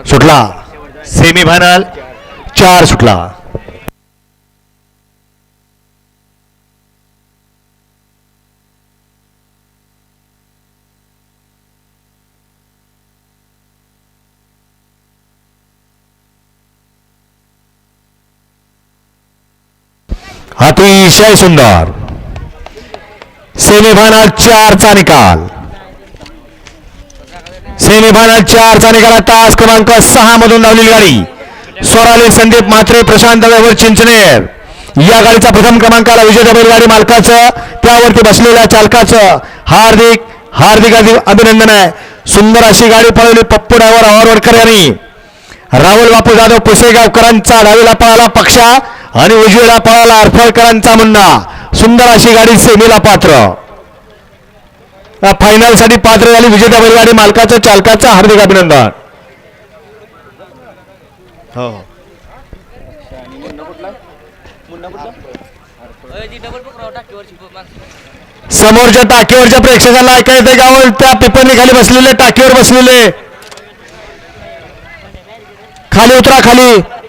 सुटला. Semi final चार सुटला. अतिशय सुंदर. सेमीफायनल चारचा निकाल. सेमीफायनल चारचा निघाला तास क्रमांक सहा मधून धावलेली गाडी. स्वराली संदीप म्हात्रे प्रशांत व्यवहार चिंचनेर या गाडीचा प्रथम क्रमांकाला विजय बैलगाडी मालकाचं त्यावरती बसलेल्या चालकाचं हार्दिक हार्दिक हार्दिक अभिनंदन आहे. सुंदर अशी गाडी पळवली पप्पू डायव्हर आवारवडकर यांनी. राहुल बापू जाधव पुसेगावकरांचा डावीला पळाला पक्षा आणि उजवीला पळाला अरफळकरांचा मुन्ना. सुंदर अशी गाडी सेमीला पात्र. फायनलसाठी पात्र झाली विजेत्या बैलगाडी मालकाचं चालकाचं हार्दिक अभिनंदन. हो. समोरच्या टाकीवरच्या प्रेक्षकांना ऐकायचं गावल त्या पिपणी खाली बसलेले टाकीवर बसलेले. खाली उतरा खाली.